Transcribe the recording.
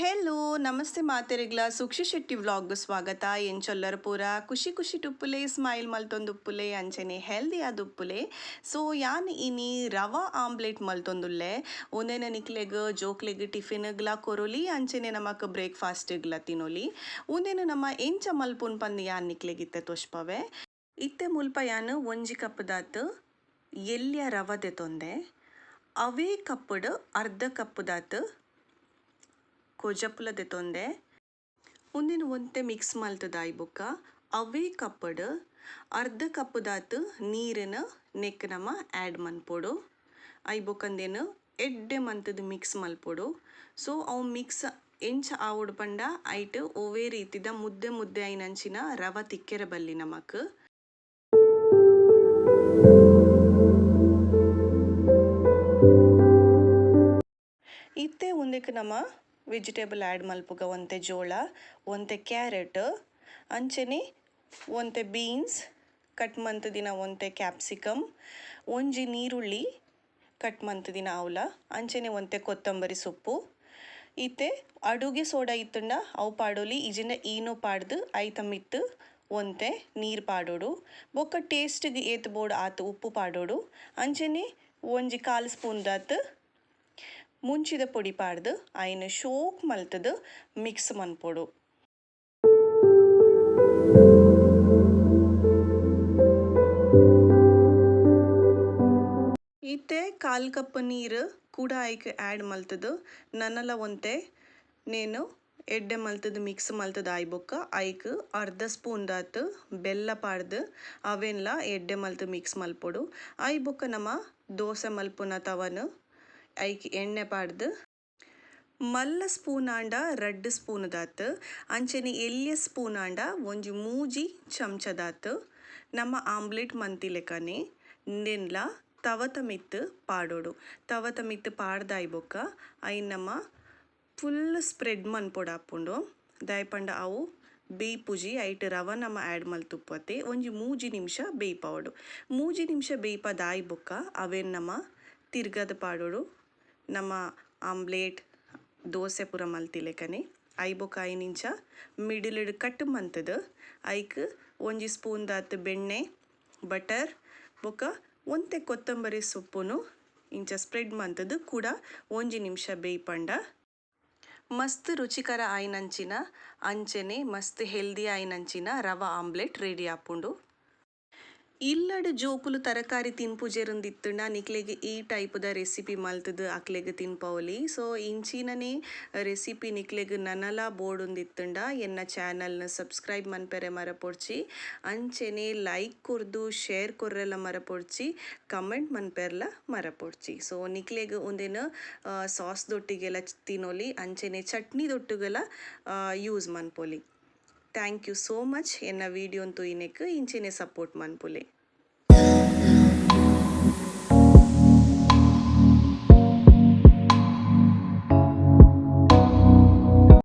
Hello ನಮಸ್ತೆ ಮಾತೆರೆಗ್ಲ. ಸುಕ್ಷಿ Shetty vlog ಸ್ವಾಗತ. ಎಂಚೊಲ್ಲರ ಪೂರ? ಖುಷಿ ಖುಷಿ ಟುಪ್ಪುಲೆ, ಸ್ಮೈಲ್ ಮಲ್ತೊಂದು ಉಪ್ಪುಲೆ ಅಂಚನೆ ಹೆಲ್ದಿ ಆದ ಉಪ್ಪುಲೆ. ಸೊ, ಯಾನ್ ಇನಿ ರವಾ ಆಮ್ಲೆಟ್ ಮಲ್ತೊಂದುಲ್ಲೆ? ಒಂದೇನ ನಿಕ್ಲೆಗ್, ಜೋಕ್ಲೆಗ್, ಟಿಫಿನ್ಗ್ಲ ಕೊರೊಲಿ, ಅಂಚನೆ ನಮಕ್ ಬ್ರೇಕ್ಫಾಸ್ಟ್ಗ್ಲ ತಿನ್ನೋಲಿ ಒಂದೇನ ನಮ್ಮ ಎಂಚ ಮಲ್ಪುನ್ ಪಂದ್ ಯಾನ್ ನಿಕ್ಲೆಗಿತ್ತೆ ತೋಷ್ಪವೆ? ಇತ್ತೆ ಮುಲ್ಪ ಯಾನ್ ಒಂಜಿ ಕಪ್ ದಾತ್ ಎಲ್ಯ ರವದೆ ತೊಂದೆ. ಅವೇ ಕಪ್ಪಡ್ ಅರ್ಧ ಕಪ್ ದಾತ್ ಕೊಜಪುಲ ದೆತೊಂದೆ ಉಂದಿನ ಒಂತೆ ಮಿಕ್ಸ್ ಮಲ್ತದಾಯಿ ಬೊಕ್ಕ. ಅವೇ ಕಪ್ಪಡು, ಅರ್ಧ ಕಪ್ ದಾತ್ ನೀರಿನ ನೆಕ್ ನಮ್ಮ ಆ್ಯಡ್ ಮನ್ಪೊಡು. ಐ ಬೊಕ್ಕಂದೇನು ಎಡ್ಡೆ ಮಂತದ ಮಿಕ್ಸ್ ಮಲ್ಪೊಡು. ಸೊ ಅವು ಮಿಕ್ಸ್ ಎಂಚ ಆವುಡ್ ಪಂಡ ಐಟ್ ಒವೇ ರೀತಿದ ಮುದ್ದೆ ಮುದ್ದೆ ಐನಂಚಿನ ರವ ತಿಕ್ಕೆರೆ ಬಲ್ಲಿ ನಮಕ್. ಇತ್ತೆ ಉಂದೆಕ್ ನಮ ವೆಜಿಟೇಬಲ್ ಆ್ಯಡ್ ಮಲ್ಪುಗ, ಒಂತೆ ಜೋಳ, ಒಂತೆ ಕ್ಯಾರೆಟ್, ಅಂಚನೆ, ಒಂತೆ ಬೀನ್ಸ್, ಕಟ್ ಮಂತುದಿನ ಒಂತೆ ಕ್ಯಾಪ್ಸಿಕಮ್, ಒಂಜಿ ನೀರುಳ್ಳಿ, ಕಟ್ ಮಂತುದಿನ ಅವಲ, ಅಂಚನೆ ಒಂತೆ ಕೊತ್ತಂಬರಿ ಸೊಪ್ಪು. ಇತ್ತೆ ಅಡುಗೆ ಸೋಡಾ ಇತ್ತುಂಡ, ಅವು ಪಾಡೋಲಿ ಈಜಿಂದ ಈನೋ ಪಾಡ್ದು ಐತ ಮಿತ್ತು ಒಂತೆ ನೀರು ಪಾಡೋಡು. ಬೊಕ್ಕ ಟೇಸ್ಟ್ಗೆ ಏತ್ ಬೋಡು ಆತು ಉಪ್ಪು ಪಾಡೋಡು. ಅಂಚನೆ ಒಂಜಿ ಕಾಲು ಸ್ಪೂನ್ ದಾತ್ ಮುಂಚಿದ ಪುಡಿ ಪಾಡ್ದು ಐನ್ ಶೋಕ್ ಮಲ್ತದು ಮಿಕ್ಸ್ ಮನ್ಪೊಡು. ಇತ್ತೆ ಕಾಲ್ ಕಪ್ ನೀರು ಕೂಡ ಆಯ್ಕೆ ಆ್ಯಡ್ ಮಲ್ತದು. ನನ್ನಲ ಒಂತೆ, ನೇನು ಎಡ್ಡೆ ಮಲ್ತದು ಮಿಕ್ಸ್ ಮಲ್ತದು ಆಯ್ಬೊಕ್ಕ. ಐಕ್ ಅರ್ಧ ಸ್ಪೂನ್ ದಾತ್ ಬೆಲ್ಲ ಪಾಡ್ದು, ಅವೆನ್ಲ ಎಡ್ಡೆ ಮಲ್ತು ಮಿಕ್ಸ್ ಮಲ್ಪೊಡು. ಆಯ್ಬೊಕ್ಕ ನಮ್ಮ ನಮ ದೋಸೆ ಮಲ್ಪುನ ತವನ್ ಐಕ್ ಎಣ್ಣೆ ಪಾಡ್ದು. ಮಲ್ಲ ಸ್ಪೂನ್ ಆಂಡ ರಡ್ಡ್ ಸ್ಪೂನ್ ದಾತ್ ಅಂಚನೆ ಎಲ್ಯ ಸ್ಪೂನ್ ಆಂಡ ಒಂಜಿ ಮೂಜಿ ಚಮಚ ದಾತ್ ನಮ್ಮ ಆಮ್ಲೆಟ್ ಮಂತಿಲೆಕನೆ ನೆನ್ಲ ತವತ ಮಿತ್ತು ಪಾಡೋಡು. ತವತ ಮಿತ್ತು ಪಾಡ್ದಾಯ್ ಬೊಕ್ಕ ಐ ನಮ ಫುಲ್ ಸ್ಪ್ರೆಡ್ ಮನ್ಪೊಡು ಆಪುಂಡು ದಾಯ್ ಪಂಡ ಅವು ಬೇಯ್ಪುಜಿ ಐಟ್ ರವ ನಮ್ಮ ಆ್ಯಡ್ ಮಲ್ತುಪ್ಪತ್ತೆ ಒಂಜಿ ಮೂಜಿ ನಿಮಿಷ ಬೇಯ್ಪವಡು. ಮೂಜಿ ನಿಮಿಷ ಬೇಯ್ಪದಾಯ್ ಬೊಕ್ಕ ಅವೆನ್ ನಮ್ಮ ತಿರ್ಗದ ಪಾಡೋಡು. ನಮ್ಮ ಆಮ್ಲೇಟ್, ದೋಸೆ ಪೂರ ಮಲ್ತಿಲೆಕನೆ ಐ ಬೊಕ ಐನಿಂಚ ಮಿಡಿಲಿಡ್ ಕಟ್ ಮಂತುದು. ಐಕ್ ಒಂಜಿ ಸ್ಪೂನ್ ದಾತ್ ಬೆಣ್ಣೆ, ಬಟರ್, ಬೊಕ ಒಂತೆ ಕೊತ್ತಂಬರಿ ಸೊಪ್ಪುನು ಇಂಚ ಸ್ಪ್ರೆಡ್ ಮಂತುದು ಕೂಡ ಒಂಜಿ ನಿಮಿಷ ಬೇಯ್ಪಂಡ. ಮಸ್ತ್ ರುಚಿಕರ ಆಯ್ನಂಚಿನ ಅಂಚನೆ ಮಸ್ತ್ ಹೆಲ್ದಿ ಆಯ್ನಂಚಿನ ರವ ಆಮ್ಲೆಟ್ ರೆಡಿ ಆಪುಂಡು. ಇಲ್ಲಡ್ ಜೋಕುಲು ತರಕಾರಿ ತಿನ್ಪುಜೆರೊಂದಿತ್ತುಂಡ ನಿಕ್ಲೆಗ್ ಈ ಟೈಪ್ದ ರೆಸಿಪಿ ಮಲ್ತುದು ಅಕ್ಲೆಗ್ ತಿನ್ಪೌಲಿ ಸೊ, ಇಂಚಿನನೆ ರೆಸಿಪಿ ನಿಕ್ಲೆಗ್ ನನಲ ಬೋಡುಂದಿತ್ತುಂಡ ಎನ್ನ ಚಾನಲ್ನ ಸಬ್ಸ್ಕ್ರೈಬ್ ಮನ್ಪೆರೆ ಮರಪೊಡ್ಚಿ. ಅಂಚೆನೆ ಲೈಕ್ ಕೊರ್ದು, ಶೇರ್ ಕೊರ್ರೆಲ ಮರಪೊಡ್ಚಿ. ಕಮೆಂಟ್ ಮನ್ಪೆರ್ಲ ಮರಪೊಡ್ಚಿ. ಸೊ, ನಿಕ್ಲೆಗ್ ಉಂದೆನ್ ಸಾಸ್ ದೊಟ್ಟಿಗೆಲ್ಲ ತಿನ್ನೋಲಿ ಅಂಚೆನೆ ಚಟ್ನಿ ದೊಟ್ಟುಗೆಲ ಯೂಸ್ ಮನ್ಪೊಲಿ. ಥ್ಯಾಂಕ್ ಯು ಸೋ ಮಚ್ ಎನ್ನ ವಿಡಿಯೋನ್ ತೂಯಿನೆಕ್ ಇಂಚೆನೆ ಸಪೋರ್ಟ್ ಮನ್ಪುಲೆ